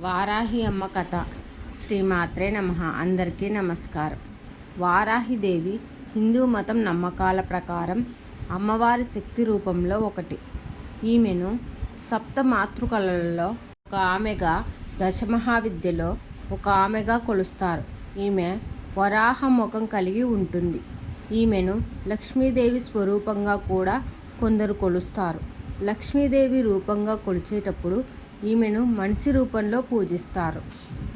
వారాహి అమ్మ కథ. శ్రీమాత్రే నమ. అందరికీ నమస్కారం. వారాహిదేవి హిందూ మతం నమ్మకాల ప్రకారం అమ్మవారి శక్తి రూపంలో ఒకటి. ఈమెను సప్త మాతృకలలో ఒక ఆమెగా దశమహావిద్యలో ఒక ఆమెగా కొలుస్తారు. ఈమె వరాహ ముఖం కలిగి ఉంటుంది. ఈమెను లక్ష్మీదేవి స్వరూపంగా కూడా కొందరు కొలుస్తారు. లక్ష్మీదేవి రూపంగా కొలిచేటప్పుడు ఈమెను మనిషి రూపంలో పూజిస్తారు.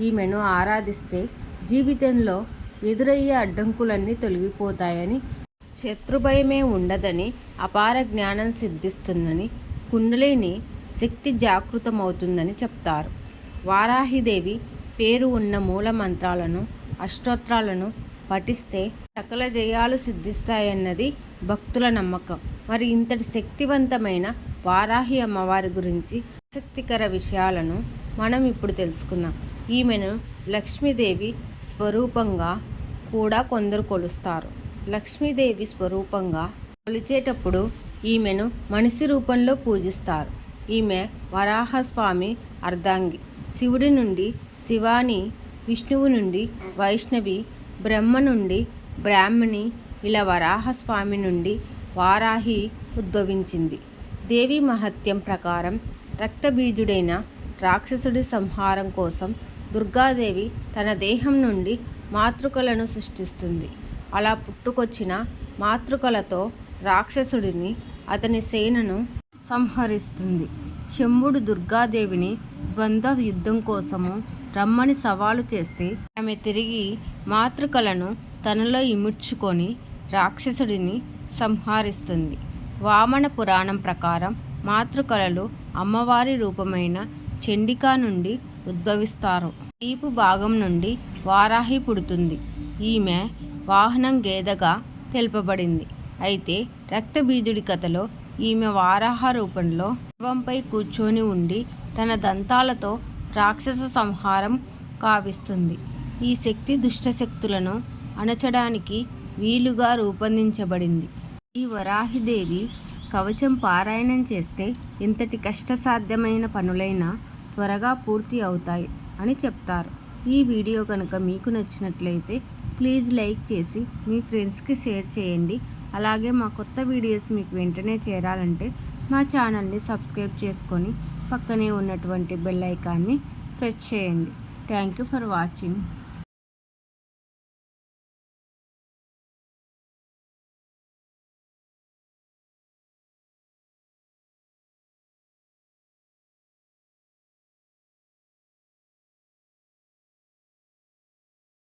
ఈమెను ఆరాధిస్తే జీవితంలో ఎదురయ్యే అడ్డంకులన్నీ తొలగిపోతాయని శత్రుభయమే ఉండదని అపార జ్ఞానం సిద్ధిస్తుందని కుండలిని శక్తి జాగృతమవుతుందని చెప్తారు. వారాహిదేవి పేరు ఉన్న మూల మంత్రాలను అష్టోత్రాలను పఠిస్తే సకల జయాలు సిద్ధిస్తాయన్నది భక్తుల నమ్మకం. మరి ఇంతటి శక్తివంతమైన వారాహి అమ్మవారి గురించి ఆసక్తికర విషయాలను మనం ఇప్పుడు తెలుసుకుందాం. ఈమెను లక్ష్మీదేవి స్వరూపంగా కూడా కొందరు కొలుస్తారు. లక్ష్మీదేవి స్వరూపంగా కొలిచేటప్పుడు ఈమెను మనిషి రూపంలో పూజిస్తారు. ఈమె వరాహస్వామి అర్ధాంగి. శివుడి నుండి శివాని విష్ణువు నుండి వైష్ణవి బ్రహ్మ నుండి బ్రాహ్మణి ఇలా వరాహస్వామి నుండి వారాహి ఉద్భవించింది. దేవి మహత్యం ప్రకారం రక్తబీజుడైన రాక్షసుడి సంహారం కోసం దుర్గాదేవి తన దేహం నుండి మాతృకలను సృష్టిస్తుంది. అలా పుట్టుకొచ్చిన మాతృకలతో రాక్షసుడిని అతని సేనను సంహరిస్తుంది. శంభుడు దుర్గాదేవిని ద్వంద్వ యుద్ధం కోసము రమ్మని సవాలు చేస్తే ఆమె తిరిగి మాతృకలను తనలో ఇముడ్చుకొని రాక్షసుడిని సంహరిస్తుంది. వామన పురాణం ప్రకారం మాతృకలలు అమ్మవారి రూపమైన చండికా నుండి ఉద్భవిస్తారు. వీపు భాగం నుండి వారాహి పుడుతుంది. ఈమె వాహనం గేదగా తెలుపబడింది. అయితే రక్తబీజుడి కథలో ఈమె వారాహ రూపంలో శవంపై కూర్చొని ఉండి తన దంతాలతో రాక్షస సంహారం కావిస్తుంది. ఈ శక్తి దుష్టశక్తులను అణచడానికి వీలుగా రూపొందించబడింది. ఈ వరాహిదేవి కవచం పారాయణం చేస్తే ఎంతటి కష్టసాధ్యమైన పనులైనా త్వరగా పూర్తి అవుతాయి అని చెప్తారు. ఈ వీడియో కనుక మీకు నచ్చినట్లయితే ప్లీజ్ లైక్ చేసి మీ ఫ్రెండ్స్కి షేర్ చేయండి. అలాగే మా కొత్త వీడియోస్ మీకు వెంటనే చేరాలంటే మా ఛానల్ని సబ్స్క్రైబ్ చేసుకొని పక్కనే ఉన్నటువంటి బెల్ ఐకాన్ని ప్రెస్ చేయండి. Thank you for watching.